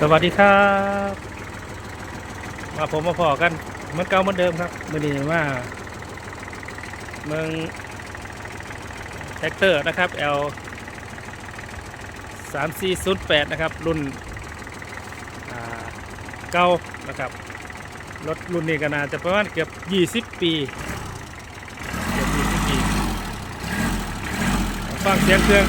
สวัสดีครับ มาผมมาพอกันเหมือนเก่าเหมือนเดิมครับมื่อนี้ว่าเมืองแท็กเตอร์นะครับ L 3 4 0 8นะครับ รุ่นเก่านะครับ รถรุ่นนี้ก็น่าจะประมาณเกือบ 20 ปีเกือบ20 ปี ฟังเสียงเครื่อง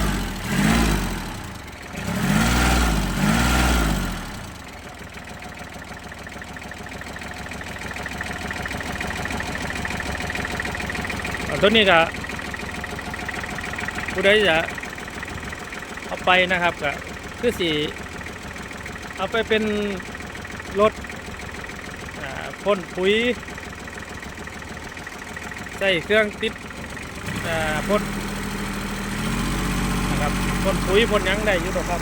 ตัวนี้ก็ผู้ใดจะเอาไปนะครับก็คือสีเอาไปเป็นรถพ่นปุ๋ย ใส่เครื่องติดพ่นนะครับพ่นปุ๋ยพ่นยังได้อยู่หรอครับ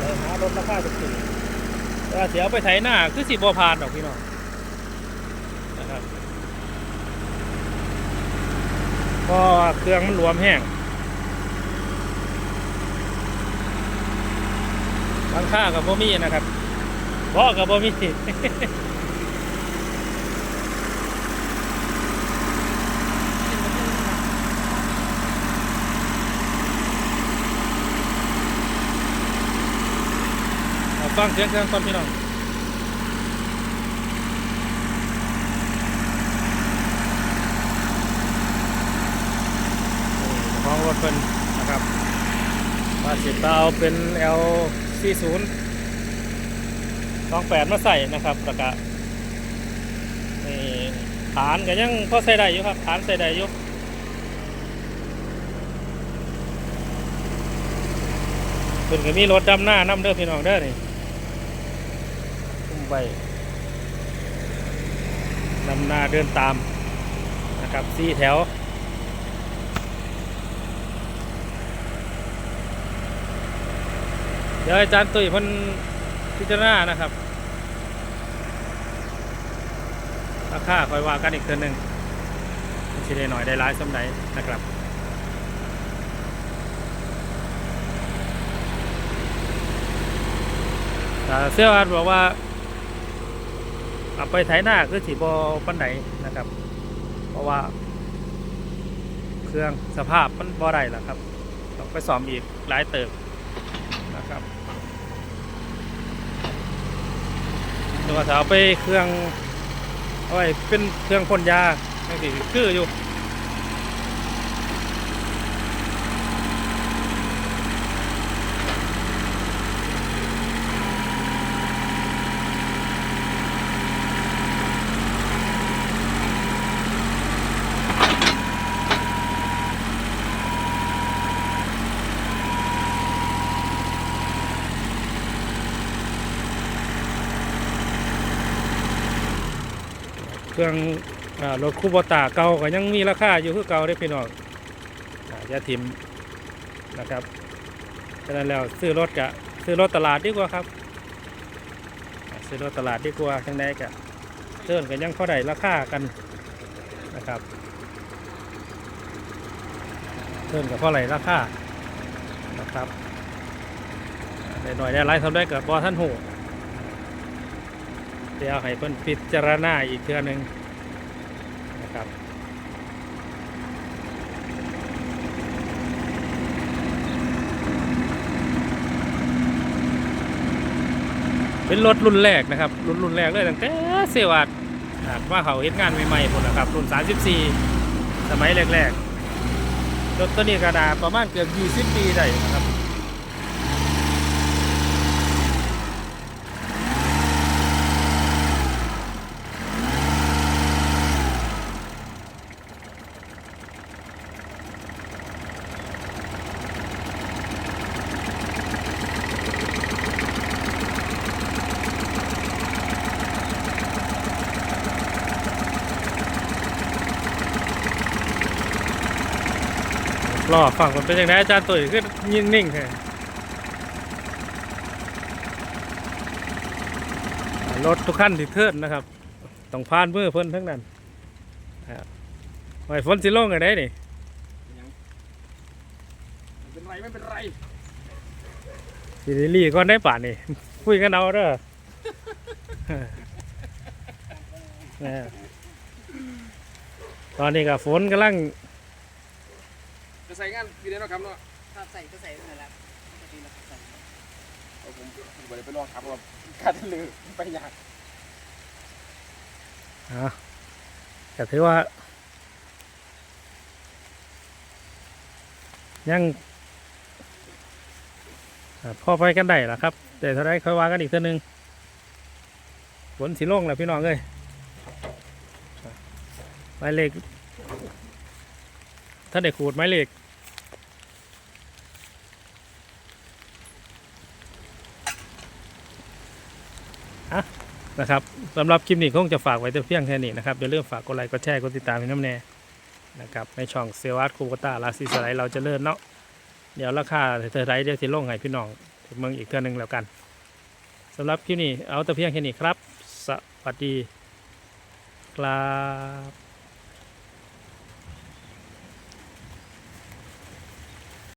เลยหารถราคาถูกๆแต่ว่าเสียเอาไปไถหน้าคือสีบัวพานดอกพี่น้องนะครับ เพราะว่าเครื่องมันรวมแห้งบางค่ากับบ่มีนะครับเพาะกับบ่มีเอาฟังเสียงเครื่องก่อนพี่น้อง ของ รถเป็นนะครับมาสิตเอาเป็น L 4 0 2 8มาใส่นะครับแล้วก็นี่ฐานก็ยังพอใส่ได้อยู่ครับฐานใส่ได้อยู่เพิ่นก็มีรถดำหน้านำเด้อพี่น้องเด้อนี่คุ้มไปดำหน้าเดินตามนะครับสี่แถว เดี๋ยวอาจารย์ตุ้ยพนพิจารณานะครับราคาคอยว่ากันอีกเทือหนึ่งชิได้หน่อยได้ร้ายสำไหนนะครับเสื้ออาดบอกว่าเอาไปไถหน้าคือสีบอปันไหนนะครับ เพราะว่า เครื่องสภาพมันบ่ได้แล้วครับ ต้องไปสอมอีกหลายเติบ ครับตัวสาวไปเครื่องเอาไว้เป็นเครื่องพ่นยาไม่สิคืออยู่ เครื่องรถคูบตาเก่าก็ยังมีราคาอยู่คือเก่าได้พี่น้องยาทิมนะครับฉะนั้นแล้วซื้อรถกะซื้อรถตลาดดีกว่าครับ ซื้อรถตลาดดีกว่าทั้งใดกะเตินกันยังพอได้ราคากันนะครับเตินกับพอไหรราคานะครับอ่หน่อยได้หลายทำได้กับบอท่านหู เดี๋ยวให้เพิ่นพิจารณาอีกเทื่อหนึงนะครับเป็นรถรุ่นแรกนะครับ รุ่นรุ่นแรกเลยตั้งแต่เซวัดว่าเขาเฮ็ดงานใหม่ๆพุ่นนะครับ รุ่น 34 สมัยแรกๆรถตัวนี้กระดาษประมาณเกือบ 20 ปีได้นะครับ รอฝั่งมันเป็นอย่างไรอาจารย์ตุ๋ยขึ้นยิ่งนิ่งแท้รถทุกขั้นที่เทิดนะครับ ต้องผ่านมือเพิ่นทั้งนั้นครับไว้ฝนสิลงกันได้นี่ไม่เป็นไรไม่เป็นไรสิได้รีก่อนได้ป่านนี่คุยกันเอาเด้อนะตอนนี้ก็ฝนกำลัง จะใส่งานพี่เดนเนาะครับเนาะถ้าใส่ก็ใส่นั่นแหละปกติเราก็ใส่เอาผมผมไปไปลองครับว่าการลือไปยากอะก็ถือว่า ยังอะพอไปกันได้ล่ะครับ แต่เท่าไรค่อยว่ากันอีกเท่านึงฝนสีลงแล้วพี่น้องเอ้ยอะหมายเลข ถ้าได้ขูดหมายเลขอะนะครับสำหรับคลิปนี้คงจะฝากไว้แต่เพียงแค่นี้นะครับอย่าลืมฝากกดไลค์กดแชร์กดติดตามให้น้ำแน่นะครับในช่องเซวัตคูโบต้าลาซีสไลด์เราจะเลิ่นเนาะเดี๋ยวราคาเธอไรเดี๋ยวสิลงให้พี่น้องถึงเมืองอีกเทื่อหนึงแล้วกันสำหรับคลิปนี้เอาแต่เพียงแค่นี้ครับ สวัสดีครับ